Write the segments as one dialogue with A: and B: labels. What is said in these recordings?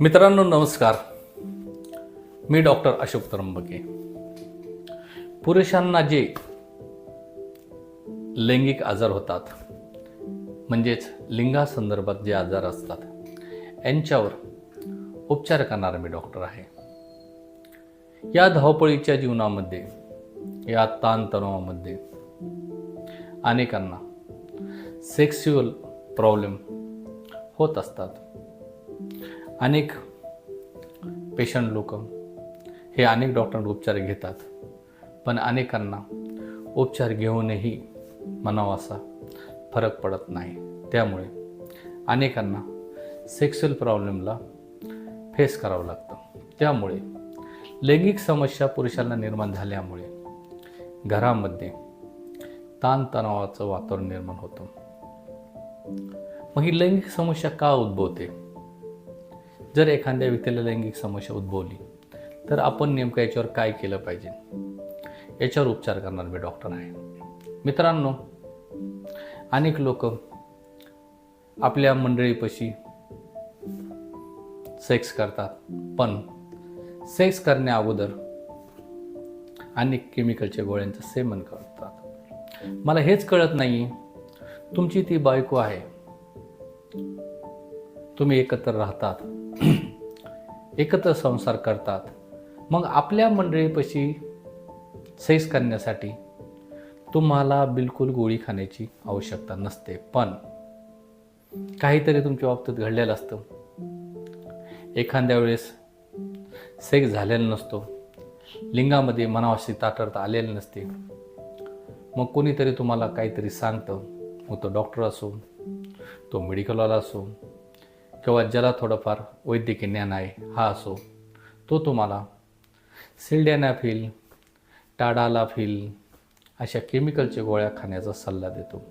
A: मित्रांनो नमस्कार. मी डॉक्टर अशोक तरंबके पुरुषांना जे लैंगिक आजार होतात म्हणजेच लिंगासंदर्भात जे आजार असतात यांच्यावर उपचार करणारा मी डॉक्टर आहे. या धावपळीच्या जीवनामध्ये या ताणतणावामध्ये अनेकांना सेक्स्युअल प्रॉब्लेम होत असतात. अनेक पेशंट लोक हे अनेक डॉक्टरांवर उपचार घेतात. पण अनेकांना उपचार घेऊनही म्हणावा असा फरक पडत नाही. त्यामुळे अनेकांना सेक्स्युअल प्रॉब्लेमला फेस करावं लागतं. त्यामुळे लैंगिक समस्या पुरुषांना निर्माण झाल्यामुळे घरामध्ये ताणतणावाचं वातावरण निर्माण होतं. मग ही लैंगिक समस्या का उद्भवते? जर एखाद्या व्यक्तीला लैंगिक समस्या उद्भवली तर आपण नेमकं याच्यावर काय केलं पाहिजे? याच्यावर उपचार करणार मी डॉक्टर आहे. मित्रांनो अनेक लोक आपल्या मंडळीपाशी सेक्स करतात पण सेक्स करण्या अगोदर अनेक केमिकलच्या गोळ्यांचं सेवन करतात. मला हेच कळत नाही तुमची ती बायको आहे तुम्ही एकत्र राहतात एकत्र संसार करतात. मग आपल्या मंडळीपाशी सैस करण्यासाठी तुम्हाला बिलकुल गोळी खाण्याची आवश्यकता नसते. पण काहीतरी तुमच्या बाबतीत घडलेलं असतं. एखाद्या वेळेस सेक्स झालेला नसतो. लिंगामध्ये मनावाशी ताटरता आलेली नसते. मग कोणीतरी तुम्हाला काहीतरी सांगतं. मग तो डॉक्टर असो तो मेडिकलवाला असो किंवा ज्याला थोडंफार वैद्यकीय ज्ञान आहे हा असो तो तुम्हाला सिल्डॅनाफिल टाडालाफिल अशा केमिकलच्या गोळ्या खाण्याचा सल्ला देतो.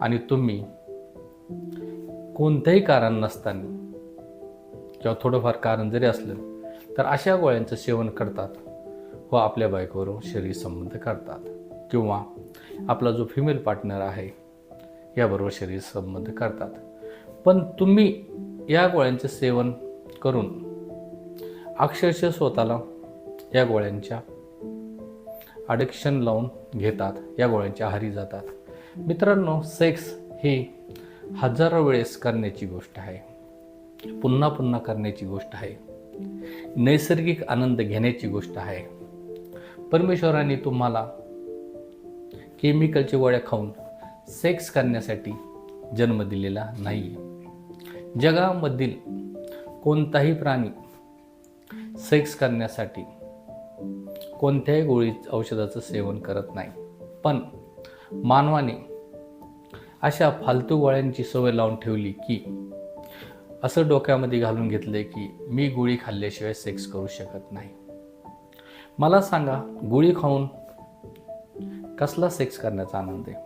A: आणि तुम्ही कोणतंही कारण नसताना किंवा थोडंफार कारण जरी असलं तर अशा गोळ्यांचं सेवन करतात व आपल्या बायकोवर शरीर संबंध करतात. किंवा आपला जो फिमेल पार्टनर आहे याबरोबर शरीर संबंध करतात. पण तुम्ही या गोळ्यांचे सेवन करून अक्षरशः स्वतःला या गोळ्यांच्या अडिक्शन लावून घेतात या गोळ्यांच्या आहारी जातात. मित्रांनो सेक्स ही हजारो वेळेस करण्याची गोष्ट आहे. पुन्हा पुन्हा करण्याची गोष्ट आहे. नैसर्गिक आनंद घेण्याची गोष्ट आहे. परमेश्वराने तुम्हाला केमिकलच्या गोळ्या खाऊन सेक्स करण्यासाठी जन्म दिलेला नाही जगामधील कोणताही प्राणी सेक्स करण्यासाठी कोणत्याही गोळी औषधाचं सेवन करत नाही. पण मानवाने अशा फालतू गोळ्यांची सवय लावून ठेवली की असं डोक्यामध्ये घालून घेतले की मी गोळी खाल्ल्याशिवाय सेक्स करू शकत नाही. मला सांगा गोळी खाऊन कसला सेक्स करण्याचा आनंद आहे?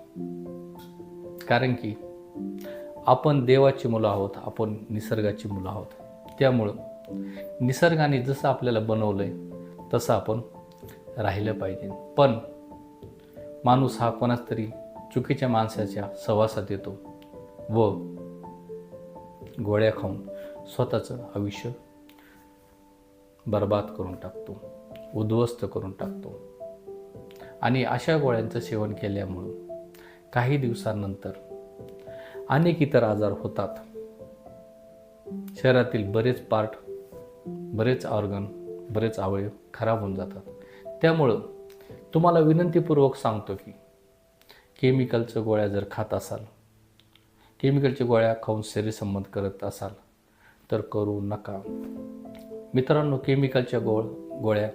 A: कारण की आपण देवाची मुलं आहोत आपण निसर्गाची मुलं आहोत. त्यामुळं निसर्गाने जसं आपल्याला बनवलं आहे तसं आपण राहिलं पाहिजे. पण माणूस हा कोणाच तरी चुकीच्या माणसाच्या सहवासात येतो व गोळ्या खाऊन स्वतःचं आयुष्य बर्बाद करून टाकतो उद्ध्वस्त करून टाकतो. आणि अशा गोळ्यांचं सेवन केल्यामुळं काही दिवसांनंतर अनेक इतर आजार होतात. शरीरातील बरेच पार्ट बरेच ऑर्गन बरेच अवयव खराब होऊन जातात. त्यामुळं तुम्हाला विनंतीपूर्वक सांगतो की केमिकलच्या गोळ्या जर खात असाल केमिकलच्या गोळ्या खाऊन शरीर संबंध करत असाल तर करू नका. मित्रांनो केमिकलच्या गोळ गोळ्या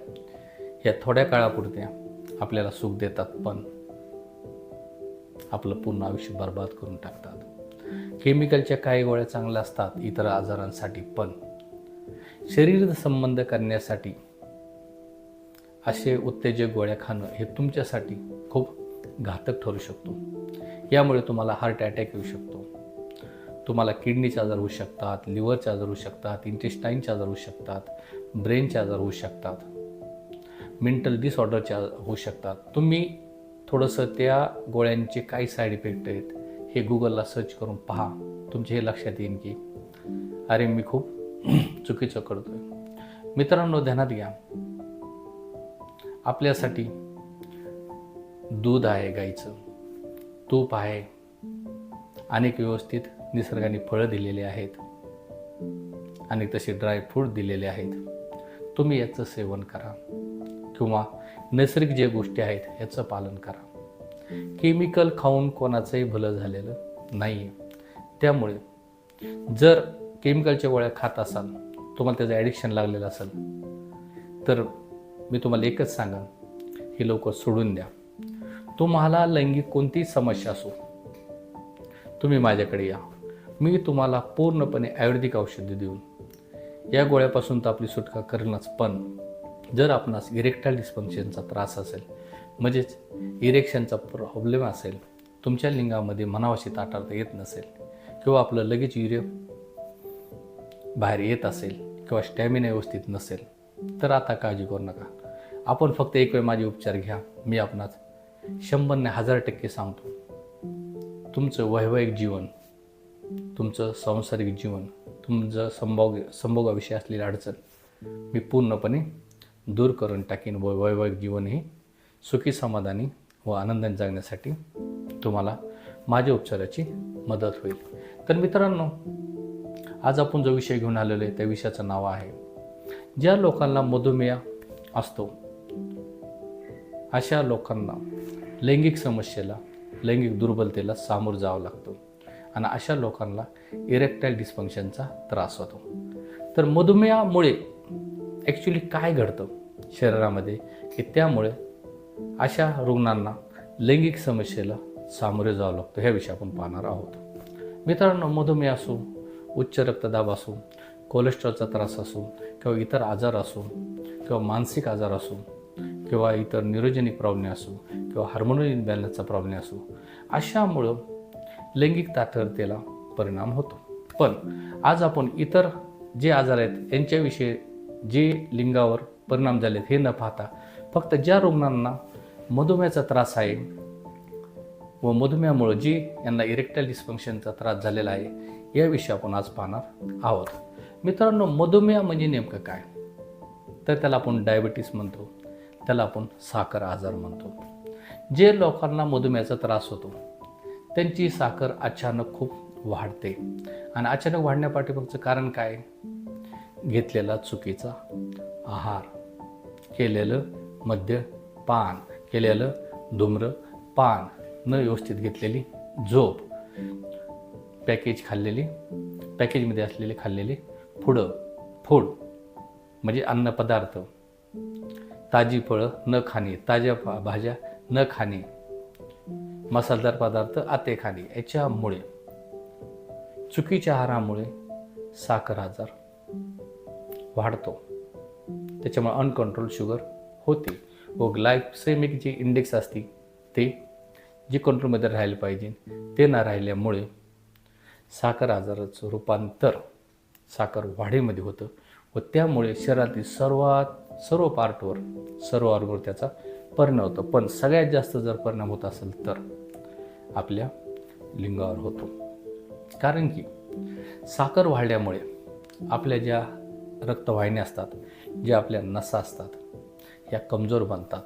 A: ह्या थोड्या काळापुरत्या आपल्याला सुख देतात पण आपलं पूर्ण आयुष्य बर्बाद करून टाकतात. केमिकलच्या काही गोळ्या चांगल्या असतात इतर आजारांसाठी पण. शरीर संबंध करण्यासाठी असे उत्तेजक गोळ्या खाणं हे तुमच्यासाठी खूप घातक ठरू शकतो. यामुळे तुम्हाला हार्ट अटॅक येऊ शकतो. तुम्हाला किडनीचे आजार होऊ शकतात लिव्हरचे आजार होऊ शकतात इंटेस्टाईनचे आजार होऊ शकतात ब्रेनचे आजार होऊ शकतात. मेंटल डिसऑर्डरचे आजार होऊ शकतात. तुम्ही थोडंसं त्या गोळ्यांचे काय साईड इफेक्ट आहेत हे गुगलला सर्च करून पहा. तुमचे हे लक्षात येईल की अरे मी खूप चुकीचं करतोय. मित्रांनो ध्यानात घ्या. आपल्यासाठी दूध आहे गाईचं. तूप आहे. अनेक व्यवस्थित निसर्गाने फळं दिलेली आहेत. आणि तसे ड्रायफ्रूट दिलेले आहेत. तुम्ही याचं सेवन करा. किंवा नैसर्गिक जे गोष्टी आहेत याचं पालन करा. केमिकल खाऊन कोणाचंही भलं झालेलं नाही आहे त्यामुळे जर केमिकलच्या गोळ्या खात असाल तुम्हाला त्याचं ॲडिक्शन लागलेलं असेल तर मी तुम्हाला एकच सांगा हे लवकर सोडून द्या. तुम्हाला लैंगिक कोणतीही समस्या असो तुम्ही माझ्याकडे या. मी तुम्हाला पूर्णपणे आयुर्वेदिक औषधे देऊन या गोळ्यापासून तर आपली सुटका करणंच पण जर आपणास इरेक्टाईल डिस्फंक्शनचा त्रास असेल म्हणजेच इरेक्शनचा प्रॉब्लेम असेल तुमच्या लिंगामध्ये मनावाशी ताटाळता येत नसेल किंवा आपलं लगेच युरिय बाहेर येत असेल किंवा स्टॅमिना व्यवस्थित नसेल तर आता काळजी करू नका. आपण फक्त एक वेळ माझे उपचार घ्या. मी आपणास शंभरने हजार टक्के सांगतो. तुमचं वैवाहिक जीवन तुमचं सांसारिक जीवन तुमचं संभोग संभोगाविषयी असलेली अडचण मी पूर्णपणे दूर करून टाकीन. व वैवाहिक जीवन हे सुखी समाधानी व आनंदाने जगण्यासाठी तुम्हाला माझ्या उपचाराची मदत होईल. तर मित्रांनो आज आपण जो विषय घेऊन आलेलो आहे त्या विषयाचं नाव आहे ज्या लोकांना मधुमेह असतो अशा लोकांना लैंगिक समस्येला लैंगिक दुर्बलतेला सामोरं जावं लागतं आणि अशा लोकांना इरेक्टाईल डिस्फंक्शनचा त्रास होतो. तर मधुमेहामुळे ॲक्च्युली काय घडतं शरीरामध्ये? की त्यामुळे अशा रुग्णांना लैंगिक समस्येला सामोरे जावं लागतं ह्या विषयी आपण पाहणार आहोत. मित्रांनो मधुमेह असो उच्च रक्तदाब असो कोलेस्ट्रॉलचा त्रास असो किंवा इतर आजार असो किंवा मानसिक आजार असो किंवा इतर न्यूरोजेनिक प्रॉब्लेम असो किंवा हार्मोनल इनबॅलन्सचा प्रॉब्लेम असो अशामुळं लैंगिक ताठरतेला परिणाम होतो. पण आज आपण इतर जे आजार आहेत यांच्याविषयी जे लिंगावर परिणाम झालेत हे न पाहता फक्त ज्या रुग्णांना मधुमेहाचा त्रास आहे. व मधुमेहामुळं जी यांना इरेक्टाईल डिस्फंक्शनचा त्रास झालेला आहे याविषयी आपण आज पाहणार आहोत. मित्रांनो मधुमेह म्हणजे नेमकं काय? तर त्याला आपण डायबिटीस म्हणतो. त्याला आपण साखर आजार म्हणतो. जे लोकांना मधुमेहाचा त्रास होतो त्यांची साखर अचानक खूप वाढते. आणि अचानक वाढण्यापाठीमागचं कारण काय? घेतलेला चुकीचा आहार केलेलं मद्यपान. केलेलं धुम्र पान न व्यवस्थित घेतलेली झोप पॅकेज खाल्लेली पॅकेजमध्ये असलेले खाल्लेले फुडं फूड म्हणजे अन्नपदार्थ ताजी फळं न खाणे ताज्या भाज्या न खाणे मसालदार पदार्थ आते खाणे याच्यामुळे चुकीच्या आहारामुळे साखर आजार वाढतो. त्याच्यामुळे अनकंट्रोल शुगर होते. व ग्लायसेमिक जी इंडेक्स असते ते जे कंट्रोलमध्ये राहायला पाहिजे ते ना राहिल्यामुळे साखर आजाराचं रूपांतर साखर वाढीमध्ये होतं व त्यामुळे शरीरातील सर्वात सर्व पार्टवर सर्व ऑर्गवर त्याचा परिणाम होतो. पण सगळ्यात जास्त जर परिणाम होत असेल तर आपल्या लिंगावर होतो. कारण की साखर वाढल्यामुळे आपल्या ज्या रक्तवाहिन्या असतात ज्या आपल्या नसा असतात या कमजोर बनतात.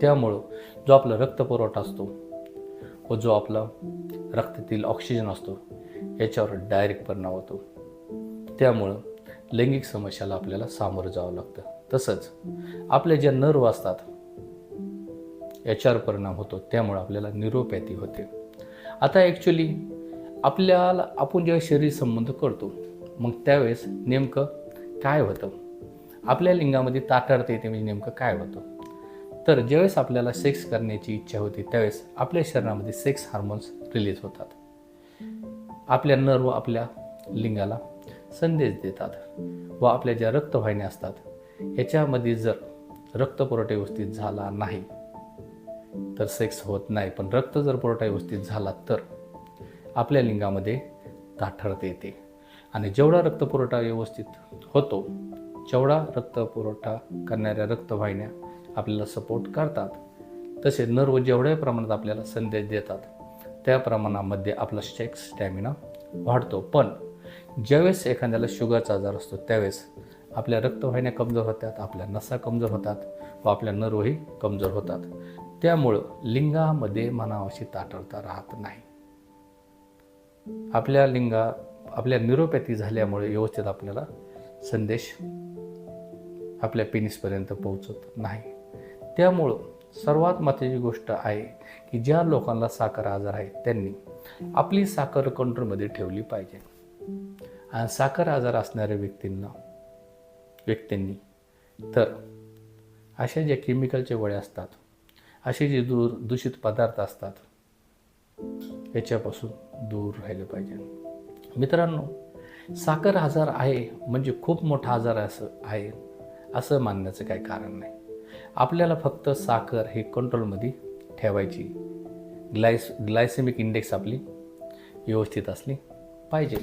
A: त्यामुळं जो आपला रक्तपुरवठा असतो व जो आपला रक्तातील ऑक्सिजन असतो याच्यावर डायरेक्ट परिणाम होतो. त्यामुळं लैंगिक समस्याला आपल्याला सामोरं जावं लागतं. तसंच आपल्या ज्या नर्व असतात याच्यावर परिणाम होतो. त्यामुळं आपल्याला निरोपॅथी होते. आता ॲक्च्युली आपल्याला आपण जेव्हा शरीर संबंध करतो मग त्यावेळेस नेमकं काय होतं? आपल्या लिंगामध्ये ताटारता येते म्हणजे नेमकं काय होतं? तर ज्यावेळेस आपल्याला सेक्स करण्याची इच्छा होती त्यावेळेस आपल्या शरीरामध्ये सेक्स हार्मोन्स रिलीज होतात. आपल्या नर्व आपल्या लिंगाला संदेश देतात व आपल्या ज्या रक्तवाहिन्या असतात याच्यामध्ये जर रक्तपुरवठा व्यवस्थित झाला नाही तर सेक्स होत नाही. पण रक्त जर पुरवठा व्यवस्थित झाला तर आपल्या लिंगामध्ये ताठरता येते. आणि जेवढा रक्तपुरवठा व्यवस्थित होतो जेवढा रक्तपुरवठा करणाऱ्या रक्तवाहिन्या आपल्याला सपोर्ट करतात तसे नर्व जेवढ्या प्रमाणात आपल्याला संदेश देतात त्या प्रमाणामध्ये आपला स्टेक्स स्टॅमिना वाढतो. पण ज्यावेळेस एखाद्याला शुगरचा आजार असतो त्यावेळेस आपल्या रक्तवाहिन्या कमजोर होतात आपल्या नसा कमजोर होतात व आपल्या नर्वही कमजोर होतात. त्यामुळं लिंगामध्ये मनावाशी ताटळता राहत नाही. आपल्या लिंगा आपल्या निरोपॅथी झाल्यामुळे व्यवस्थित आपल्याला संदेश आपल्या पेनिसपर्यंत पोहोचत नाही. त्यामुळं सर्वात महत्त्वाची गोष्ट आहे की ज्या लोकांना साखर आजार आहे त्यांनी आपली साखर कंट्रोलमध्ये ठेवली पाहिजे. आणि साखर आजार असणाऱ्या व्यक्तींना व्यक्तींनी तर अशा ज्या केमिकलचे वळे असतात असे जे दूर दूषित पदार्थ असतात याच्यापासून दूर राहिलं पाहिजे. मित्रांनो साखर आजार आहे म्हणजे खूप मोठा आजार असं आहे. असं मानण्याचं काही कारण नाही. आपल्याला फक्त साखर हे कंट्रोलमध्ये ठेवायची. ग्लायस ग्लायसेमिक इंडेक्स आपली व्यवस्थित असली पाहिजे.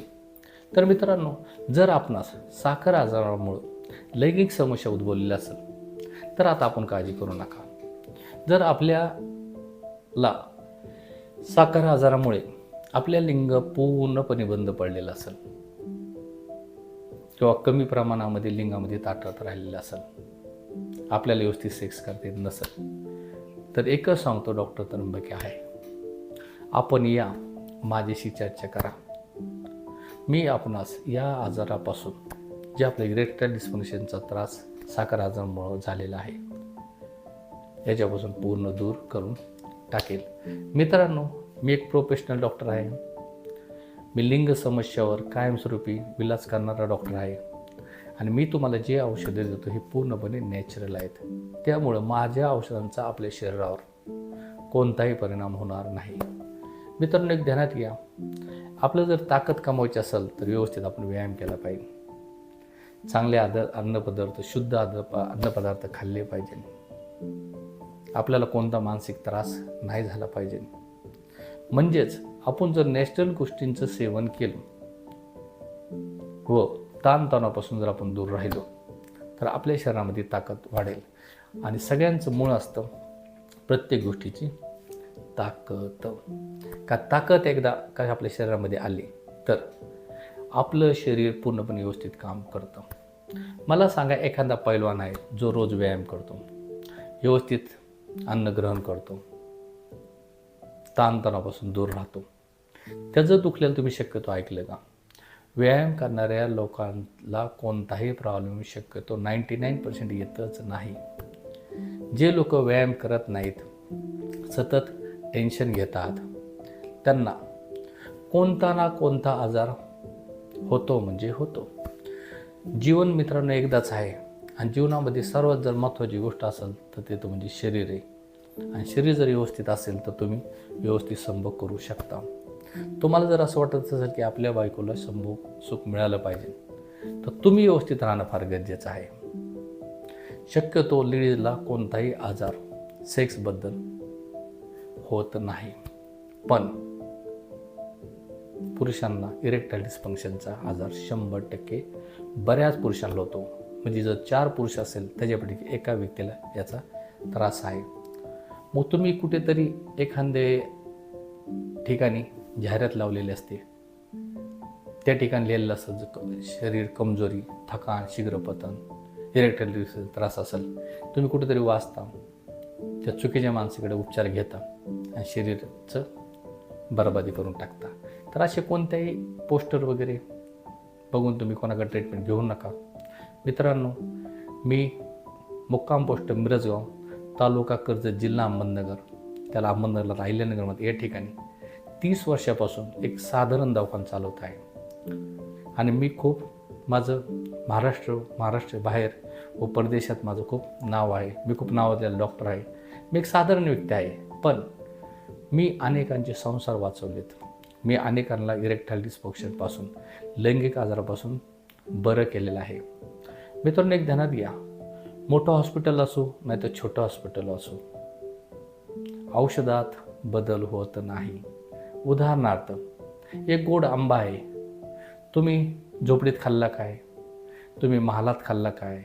A: तर मित्रांनो जर आपणास साखर आजारामुळं लैंगिक समस्या उद्भवलेल्या असेल तर आता आपण काळजी करू नका. जर आपल्याला साखर आजारामुळे आपल्या लिंग पूर्णपणे बंद पडलेलं असेल किंवा कमी प्रमाणामध्ये लिंगामध्ये ताटत राहिलेलं असेल आपल्याला व्यवस्थित सेक्स करता येत नसेल तर एकच सांगतो डॉक्टर त्र्यंबके आहे आपण या माझ्याशी चर्चा करा. मी आपणास या आजारापासून जे आपल्या इरेक्टाईल डिस्फंक्शनचा त्रास साखर आजारामुळं झालेला आहे याच्यापासून पूर्ण दूर करून टाकेल. मित्रांनो मी एक प्रोफेशनल डॉक्टर आहे. मी लिंग समस्यावर कायमस्वरूपी विलास करणारा डॉक्टर आहे. आणि मी तुम्हाला जे औषधे देतो हे पूर्णपणे नॅचरल आहेत. त्यामुळं माझ्या औषधांचा आपल्या शरीरावर कोणताही परिणाम होणार नाही. मित्रांनो एक ध्यानात घ्या. आपलं जर ताकद कमवायची असेल तर व्यवस्थित आपण व्यायाम केला पाहिजे. चांगले आदर अन्नपदार्थ शुद्ध आद अन्नपदार्थ खाल्ले पाहिजे. आपल्याला कोणता मानसिक त्रास नाही झाला पाहिजे. म्हणजेच आपण जर नॅचरल गोष्टींचं सेवन केलं व ताणतणापासून जर आपण दूर राहिलो तर आपल्या शरीरामध्ये ताकद वाढेल. आणि सगळ्यांचं मूळ असतं प्रत्येक गोष्टीची ताकद. का ताकद एकदा का आपल्या शरीरामध्ये आली तर आपलं शरीर पूर्णपणे व्यवस्थित काम करतं. मला सांगा एखादा पैलवान आहे जो रोज व्यायाम करतो व्यवस्थित अन्न ग्रहण करतो ताणतणापासून दूर राहतो. त्याचं दुखलेलं तुम्ही शक्यतो ऐकलं का? व्यायाम करणाऱ्या लोकांना कोणताही प्रॉब्लेम शक्यतो नाईंटी नाईन पर्सेंट येतच नाही. जे लोक व्यायाम करत नाहीत सतत टेन्शन घेतात त्यांना कोणता ना कोणता आजार होतो म्हणजे होतो. जीवन मित्रांनो एकदाच आहे आणि जीवनामध्ये सर्वात जर महत्त्वाची गोष्ट असेल तर ते तो म्हणजे शरीर आहे. आणि शरीर जर व्यवस्थित असेल तर तुम्ही व्यवस्थित संभोग करू शकता. तुम्हाला जर असं वाटत असेल की आपल्या बायकोला संभोग सुख मिळालं पाहिजे तर तुम्ही व्यवस्थित राहणं फार गरजेचं आहे. शक्यतो लेडीजला कोणताही आजार सेक्सबद्दल होत नाही. पण पुरुषांना इरेक्टाईल डिस्फंक्शनचा आजार शंभर टक्के बऱ्याच पुरुषांना होतो. म्हणजे जर चार पुरुष असेल त्याच्यापैकी एका व्यक्तीला याचा त्रास आहे. मग तुम्ही कुठेतरी एखादे ठिकाणी जाहिरात लावलेली असते. त्या ठिकाणी लिहिलेलं असतं जर शरीर कमजोरी थकान शीघ्रपतन इरेक्टल त्रास असेल तुम्ही कुठेतरी वाचता. त्या चुकीच्या माणसाकडे उपचार घेता आणि शरीराचं बरबादी करून टाकता. तर असे कोणत्याही पोस्टर वगैरे बघून तुम्ही कोणाकडे ट्रीटमेंट घेऊ नका. मित्रांनो मी मुक्काम पोस्ट मिरजगाव तालुका कर्जत जिल्हा अहमदनगर त्याला अहमदनगरला राहिल्यानगरमध्ये या ठिकाणी तीस वर्षापासून एक साधारण दवाखाना चालवत आहे. आणि मी खूप माझं महाराष्ट्र महाराष्ट्र बाहेर व परदेशात माझं खूप नाव आहे. मी खूप नावाजलेला डॉक्टर आहे. मी एक साधारण व्यक्ती आहे. पण मी अनेकांचे संसार वाचवलेत. मी अनेकांना इरेक्टाईल डिस्फंक्शनपासून लैंगिक आजारापासून बरं केलेलं आहे. मित्रांनो एक ध्यानात घ्या. मोठं हॉस्पिटल असो नाही तर छोटं हॉस्पिटल असो. औषधात बदल होत नाही. उदाहरणार्थ एक गोड आंबा आहे. तुम्ही झोपडीत खाल्ला काय? तुम्ही महालात खाल्ला काय?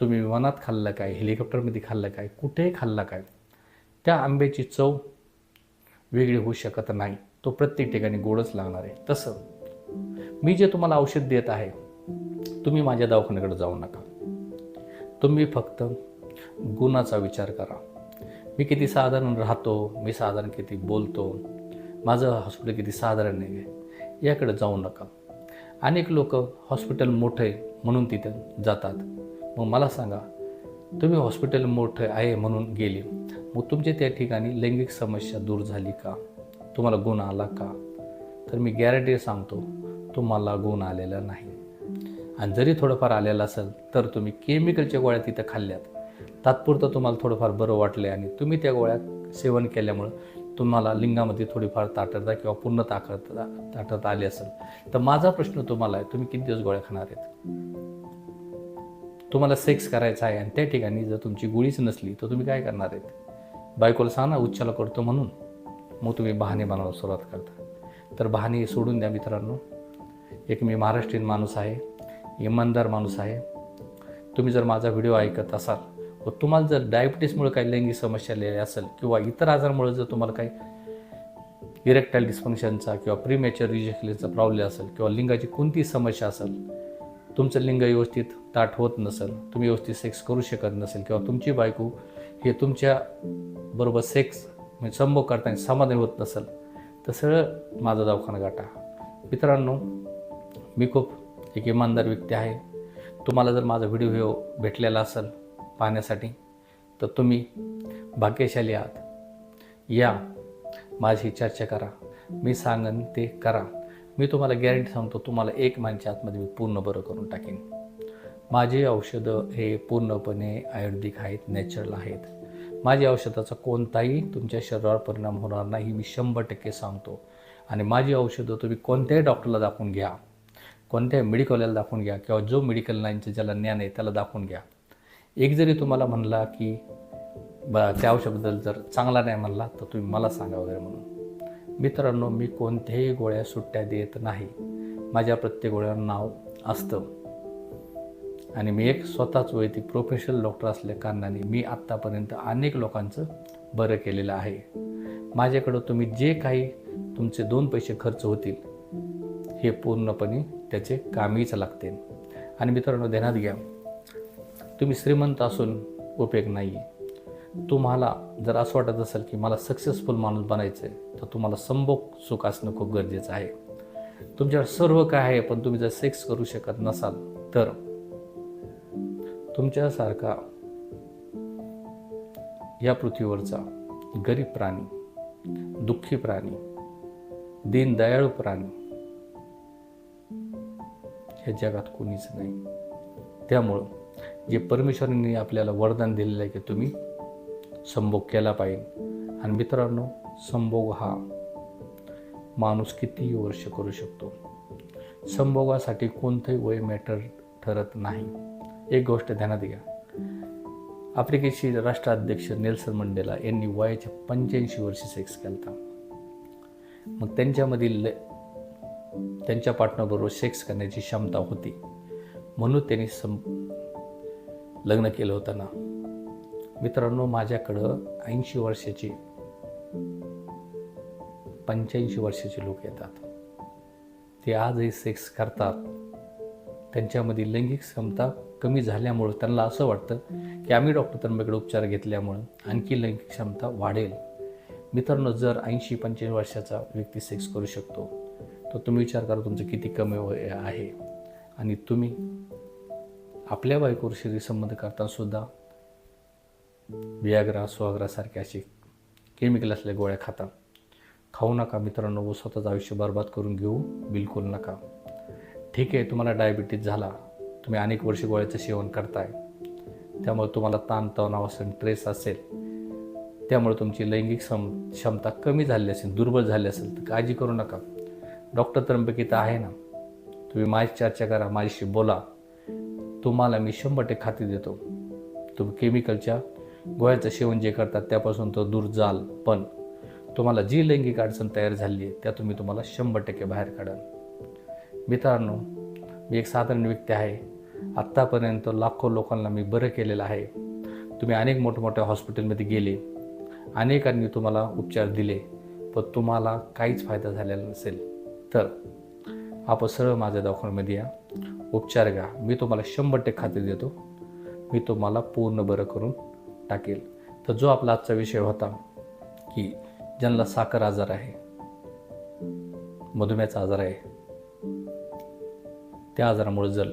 A: तुम्ही विमानात खाल्लं काय? हेलिकॉप्टरमध्ये खाल्लं काय? कुठेही खाल्ला काय? त्या आंब्याची चव वेगळी होऊ शकत नाही. तो प्रत्येक ठिकाणी गोडच लागणार आहे. तसं मी जे तुम्हाला औषध देत आहे तुम्ही माझ्या दवाखान्याकडे जाऊ नका. तुम्ही फक्त गुणाचा विचार करा. मी किती साधारण राहतो मी साधारण किती बोलतो माझं हॉस्पिटल किती साधारण नाही आहे याकडे जाऊ नका. अनेक लोक हॉस्पिटल मोठं आहे म्हणून तिथं जातात. मग मला सांगा तुम्ही हॉस्पिटल मोठं आहे म्हणून गेले. मग तुमच्या त्या ठिकाणी लैंगिक समस्या दूर झाली का? तुम्हाला गुण आला का? तर मी गॅरंटी सांगतो तुम्हाला गुण आलेला नाही. आणि जरी थोडंफार आलेलं असेल तर तुम्ही केमिकलच्या गोळ्या तिथं खाल्ल्यात. तात्पुरतं तुम्हाला थोडंफार बरं वाटले आणि तुम्ही त्या गोळ्या सेवन केल्यामुळं तुम्हाला लिंगामध्ये थोडीफार ताटरता किंवा पूर्ण ताकद ताटत आली असेल तर माझा प्रश्न तुम्हाला आहे तुम्ही किती दिवस गोळ्या खाणार आहेत? तुम्हाला सेक्स करायचा आहे आणि त्या ठिकाणी जर तुमची गोळीच नसली तर तुम्ही काय करणार आहेत? बायकोला सांगा उच्चाला करतो म्हणून. मग तुम्ही बहाणे बनवायला सुरुवात करता. तर बहाणे सोडून द्या मित्रांनो. एक मी महाराष्ट्रीयन माणूस आहे इमानदार माणूस आहे. तुम्ही जर माझा व्हिडिओ ऐकत असाल व तुम्हाला जर डायबिटीसमुळे काही लैंगिक समस्या आलेली असेल किंवा इतर आजारामुळे जर तुम्हाला काही इरेक्टाईल डिस्फंक्शनचा किंवा प्रीमॅच्युअर रिजेक्शनचा प्रॉब्लेम असेल किंवा लिंगाची कोणतीही समस्या असेल तुमचं लिंग व्यवस्थित ताट होत नसेल तुम्ही व्यवस्थित सेक्स करू शकत नसेल किंवा तुमची बायको हे तुमच्या बरोबर सेक्स म्हणजे संभोग करताना समाधान होत नसेल तर सरळ माझा दवाखाना गाठा. मित्रांनो मी खूप एक इमानदार व्यक्ती आहे. तुम्हाला जर माझा व्हिडिओ भेटलेला असेल पाहण्यासाठी तर तुम्ही भाग्यशाली आहात. या माझी चर्चा करा. मी सांगन ते करा. मी तुम्हाला गॅरंटी सांगतो तुम्हाला एक महिन्याच्या आतमध्ये मी पूर्ण बरं करून टाकेन. माझी औषधं हे पूर्णपणे आयुर्वेदिक आहेत नॅचरल आहेत. माझ्या औषधाचा कोणताही तुमच्या शरीरावर परिणाम होणार नाही मी शंभर टक्के सांगतो. आणि माझी औषधं तुम्ही कोणत्याही डॉक्टरला दाखवून घ्या कोणत्याही मेडिकलला दाखवून घ्या किंवा जो मेडिकल लाईनचं ज्याला ज्ञान आहे त्याला दाखवून घ्या. एक जरी तुम्हाला म्हणला की ब त्या औषधाबद्दल जर चांगला नाही म्हणला तर तुम्ही मला सांगा वगैरे म्हणून. मित्रांनो मी कोणत्याही गोळ्या सुट्ट्या देत नाही. माझ्या प्रत्येक गोळ्यावर नाव असतं. आणि मी एक स्वतःच वैयक्तिक प्रोफेशनल डॉक्टर असल्या कारणाने मी आत्तापर्यंत अनेक लोकांचं बरं केलेलं आहे. माझ्याकडं तुम्ही जे काही तुमचे दोन पैसे खर्च होतील हे पूर्णपणे त्याचे कामीच लागते आणि मित्रांनो ध्यानात घ्या. तुम्ही श्रीमंत असून उपयोग नाही आहे तुम्हाला जर असं वाटत असेल की मला सक्सेसफुल माणूस बनायचं आहे तर तुम्हाला संभोग सुख असणं खूप गरजेचं आहे. तुमच्यावर सर्व काय आहे पण तुम्ही जर सेक्स करू शकत नसाल तर तुमच्यासारखा या पृथ्वीवरचा गरीब प्राणी दुःखी प्राणी दीनदयाळू प्राणी ह्या जगात कोणीच नाही. त्यामुळं जे परमेश्वराने आपल्याला वरदान दिलेलं आहे की तुम्ही संभोग केला पाहिजे. आणि मित्रांनो संभोग हा माणूस कितीही वर्ष करू शकतो. संभोगासाठी कोणतंही वय मॅटर ठरत नाही. एक गोष्ट ध्यानात घ्या. आफ्रिकेचे राष्ट्राध्यक्ष नेल्सन मंडेला यांनी वयाच्या पंच्याऐंशी वर्षी सेक्स केला मग त्यांच्यामधील त्यांच्या पार्टनरबरोबर सेक्स करण्याची क्षमता होती. म्हणून त्यांनी सं लग्न केलं होतं ना. मित्रांनो माझ्याकडं ऐंशी वर्षाची पंच्याऐंशी वर्षाचे लोक येतात. ते आजही सेक्स करतात. त्यांच्यामध्ये लैंगिक क्षमता कमी झाल्यामुळं त्यांना असं वाटतं की आम्ही डॉक्टर त्र्यंबकडे उपचार घेतल्यामुळं आणखी लैंगिक क्षमता वाढेल. मित्रांनो जर ऐंशी पंच्याऐंशी वर्षाचा व्यक्ती सेक्स करू शकतो तर तुम्ही विचार करा तुमचं किती कमी वय आहे. आणि तुम्ही आपल्या बायकोवर शरीर संबंध करताना सुद्धा सुहाग्रासारख्या अशी असे केमिकल असलेल्या गोळ्या खाता. खाऊ नका मित्रांनो व स्वतःचं आयुष्य बर्बाद करून घेऊ. बिलकुल नका. ठीक आहे तुम्हाला डायबिटीज झाला. तुम्ही अनेक वर्ष गोळ्याचं सेवन करताय. त्यामुळे तुम्हाला ताणतणाव असेल ट्रेस असेल. त्यामुळे तुमची लैंगिक सम क्षमता कमी झाली असेल दुर्बल झाली असेल तर काळजी करू नका. डॉक्टर त्र्यंबकिता आहे ना. तुम्ही माझी चर्चा करा माझ्याशी बोला. तुम्हाला मी शंभर टक्के खात्री देतो. तुम्ही केमिकलच्या गोळ्याचं सेवन जे करतात त्यापासून तो दूर जाल. पण तुम्हाला जी लैंगिक अडचण तयार झाली आहे त्यातून मी तुम्हाला शंभर टक्के बाहेर काढाल. मित्रांनो मी एक साधारण व्यक्ती आहे. आत्तापर्यंत लाखो लोकांना मी बरं केलेलं आहे. तुम्ही अनेक मोठमोठ्या हॉस्पिटलमध्ये गेले. अनेकांनी तुम्हाला उपचार दिले पण तुम्हाला काहीच फायदा झालेला नसेल. तर आपण सरळ माझ्या दवाखान्यामध्ये या. उपचार घ्या. मी तुम्हाला शंभर टक्के खात्री देतो. मी तुम्हाला पूर्ण बरं करून टाकेल. तर जो आपला आजचा विषय होता की ज्यांना साखर आजार आहे मधुमेहाचा आजार आहे त्या आजारामुळे जर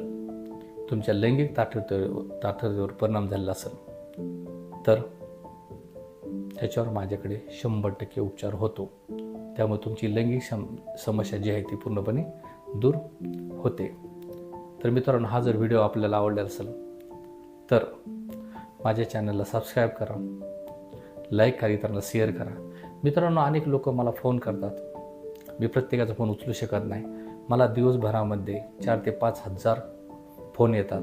A: तुमच्या लैंगिक ताठरतेवर ताठरतेवर परिणाम झालेला असेल तर त्याच्यावर माझ्याकडे शंभर टक्के उपचार होतो. त्यामुळे तुमची लैंगिक सम समस्या जी आहे ती पूर्णपणे दूर होते. तर मित्रांनो हा जर व्हिडिओ आपल्याला आवडला असेल तर माझ्या चॅनलला सबस्क्राईब करा लाईक करा इतरांना शेअर करा. मित्रांनो अनेक लोक मला फोन करतात. मी प्रत्येकाचा फोन उचलू शकत नाही. मला दिवसभरामध्ये चार ते पाच हजार फोन येतात.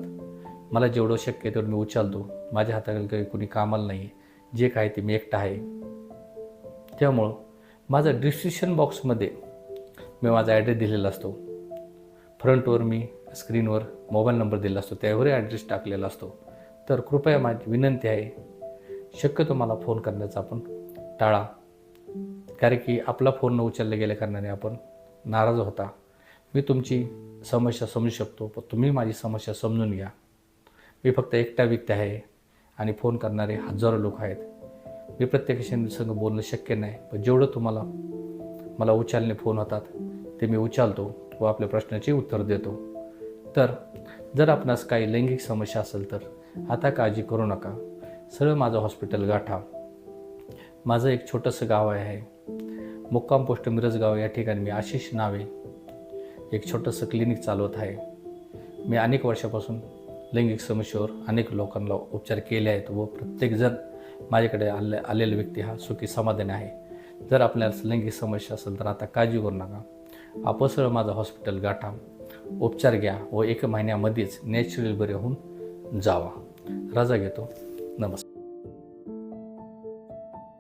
A: मला जेवढं शक्य आहे तेवढं मी उचलतो. माझ्या हाताखाली काही कुणी कामाला नाही आहे जे काय ते मी एकटा आहे. त्यामुळं माझं डिस्क्रिप्शन बॉक्समध्ये मी माझा ॲड्रेस दिलेला असतो. फ्रंटवर मी स्क्रीनवर मोबाईल नंबर दिलेला असतो त्यावरही ॲड्रेस टाकलेला असतो. तर कृपया माझी विनंती आहे शक्यतो मला फोन करण्याचा आपण टाळा. कारण की आपला फोन न उचलला गेल्या कारणाने आपण नाराज होता. मी तुमची समस्या समजू शकतो पण तुम्ही माझी समस्या समजून घ्या. मी फक्त एकटा व्यक्ती आहे आणि फोन करणारे हजारो लोक आहेत. मी प्रत्येकाशी संग बोलणं शक्य नाही पण जेवढं तुम्हाला मला उचलणे फोन होतात ते मी उचलतो. व आपल्या प्रश्नाचे उत्तर देतो. तर जर आपणास काही लैंगिक समस्या असेल तर आता काळजी करू नका. सरळ माझं हॉस्पिटल गाठा. माझं एक छोटंसं गाव आहे. मुक्काम पोस्ट मिरजगाव या ठिकाणी मी आशिष नावे. एक छोटंसं क्लिनिक चालवत आहे. मी अनेक वर्षापासून लैंगिक समस्येवर अनेक लोकांना उपचार केले आहेत व प्रत्येकजण माझ्याकडे आले आलेला व्यक्ती हा सुखी समाधानी आहे. जर आपल्याला लैंगिक समस्या असेल तर आता काळजी करू नका. आपसर माझं हॉस्पिटल गाठा. उपचार घ्या व एक महिन्यामध्येच नॅचरल बरे होऊन जावा. रजा घेतो. नमस्कार.